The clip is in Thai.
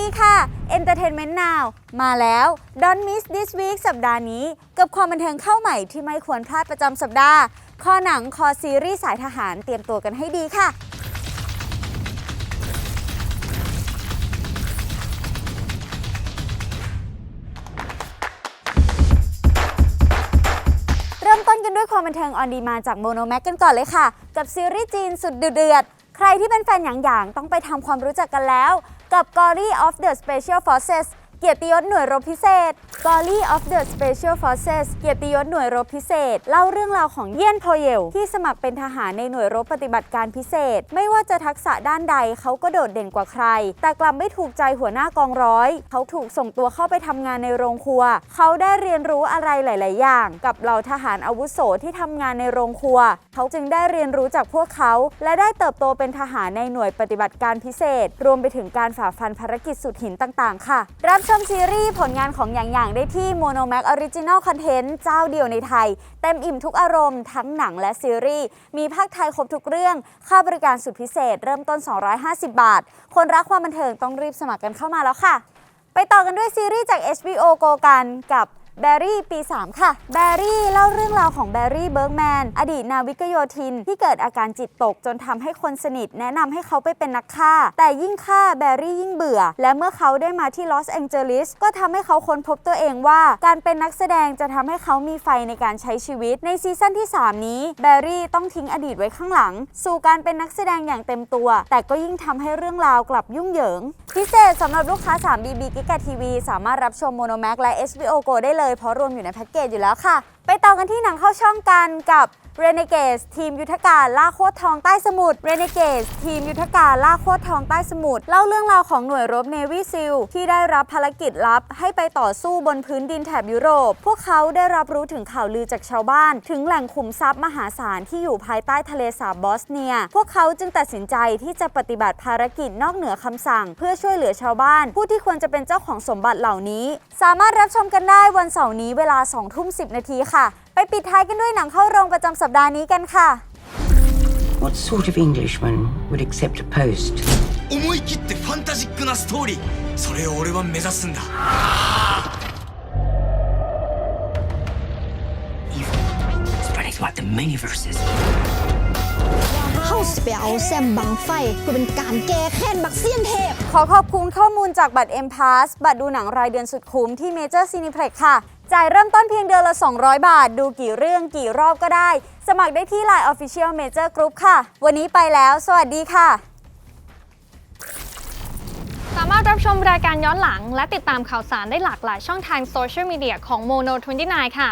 ดีค่ะ Entertainment Now มาแล้ว Don't Miss This Week สัปดาห์นี้ กับความบันเทิงเข้าใหม่ที่ไม่ควรพลาดประจำสัปดาห์คอหนังคอซีรีส์สายทหารเตรียมตัวกันให้ดีค่ะ เริ่มต้นกันด้วยความบันเทิงออนดีมาจากโมโนแม็กกันก่อนเลยค่ะ กับซีรีส์จีนสุดเดือด ใครที่เป็นแฟนหยางๆ ต้องไปทำความรู้จักกันแล้ว กับ Glory of the Special Forces เกียรติยศหน่วยรบพิเศษ Glory of the Special Forces เกียรติยศหน่วยรบพิเศษ เล่าเรื่องราวของเยี่ยนพอเยล ที่สมัครเป็นทหารในหน่วยรบปฏิบัติการพิเศษ ไม่ว่าจะทักษะด้านใดเขาก็โดดเด่นกว่าใคร แต่กลับไม่ถูกใจหัวหน้ากองร้อย เขาถูกส่งตัวเข้าไปทำงานในโรงครัว เขาได้เรียนรู้อะไรหลาย ๆ อย่าง กับเหล่าทหารอาวุโสที่ทำงานในโรงครัว เขาจึงได้เรียนรู้จากพวกเขา และได้เติบโตเป็นทหารในหน่วยปฏิบัติการพิเศษ รวมไปถึงการฝ่าฟันภารกิจสุดหินต่าง ๆ ค่ะรับชมซีรีส์ผลงานของอย่างอย่างได้ที่ Mono Max Original Content เจ้าเดียวในไทย เต็มอิ่มทุกอารมณ์ทั้งหนังและซีรีส์ มีภาคไทยครบทุกเรื่อง ค่าบริการสุดพิเศษ เริ่มต้น 250 บาท คนรักความบันเทิงต้องรีบสมัครกันเข้ามาแล้วค่ะ ไปต่อกันด้วยซีรีส์จาก HBO Go กันกับ แบร์รี่ปี 3 ค่ะ แบร์รี่เล่าเรื่องราวของแบร์รี่เบิร์กแมนอดีตนาวิกโยธิน ที่เกิดอาการจิตตกจนทำให้คนสนิท แนะนำให้เขาไปเป็นนักฆ่า แต่ยิ่งฆ่าแบร์รี่ยิ่งเบื่อ และเมื่อเขาได้มาที่ลอสแองเจลิสก็ทำให้เขาค้นพบตัวเองว่า การเป็นนักแสดงจะทำให้เขามีไฟในการใช้ชีวิต ในซีซั่นที่ 3 นี้แบร์รี่ต้องทิ้งอดีตไว้ข้างหลัง สู่การเป็นนักแสดงอย่างเต็มตัว แต่ก็ยิ่งทำให้เรื่องราวกลับยุ่งเหยิง พิเศษสำหรับลูกค้า 3BB กิกะทีวีสามารถรับชม Mono Max และ HBO Go ได้เลย เพราะรวมอยู่ในแพ็กเกจอยู่แล้วค่ะ ไปต่อกันที่หนังเข้าช่องกันกับ Renegades ทีมยุทธการล่าโคตรทองใต้สมุทร Renegades ทีมยุทธการล่าโคตรทองใต้สมุทรเล่าเรื่องราวของหน่วยรบ Navy SEAL ที่ได้รับภารกิจลับ ให้ไปต่อสู้บนพื้นดินแถบยุโรป พวกเขาได้รับรู้ถึงข่าวลือจากชาวบ้าน ถึงแหล่งขุมทรัพย์มหาศาลที่อยู่ภายใต้ทะเลสาบบอสเนีย พวกเขาจึงตัดสินใจที่จะปฏิบัติภารกิจนอกเหนือคำสั่ง เพื่อชเหลือชาวบ้าน ผู้ที่ควรจะเป็นเจ้าของสมบัติเหล่านี้ สามารถรับชมกันได้วันเสาร์นี้เวลา2ทุ่ม10 นาทีค่ะ ไปปิดท้ายกันด้วยหนังเข้าโรงประจำสัปดาห์นี้กันค่ะ What sort of Englishman would accept a post? 思い切ってファンタジックなストーリーそれを俺は目指すんだ Spreading throughout the many-verses. เข้าสเปียเอาแซมบังไฟเพื่อเป็นการแก้แค้นบักเซียนเทพ ขอขอบคุณข้อมูลจากบัตร M Pass บัตรดูหนังรายเดือนสุดคุ้มที่ Major Cineplex ค่ะ จ่ายเริ่มต้นเพียงเดือนละ 200 บาท ดูกี่เรื่องกี่รอบก็ได้ สมัครได้ที่ Line Official Major Group ค่ะ วันนี้ไปแล้ว สวัสดีค่ะ สามารถรับชมรายการย้อนหลัง และติดตามข่าวสารได้หลากหลายช่องทางโซเชียลมีเดียของ Mono 29 ค่ะ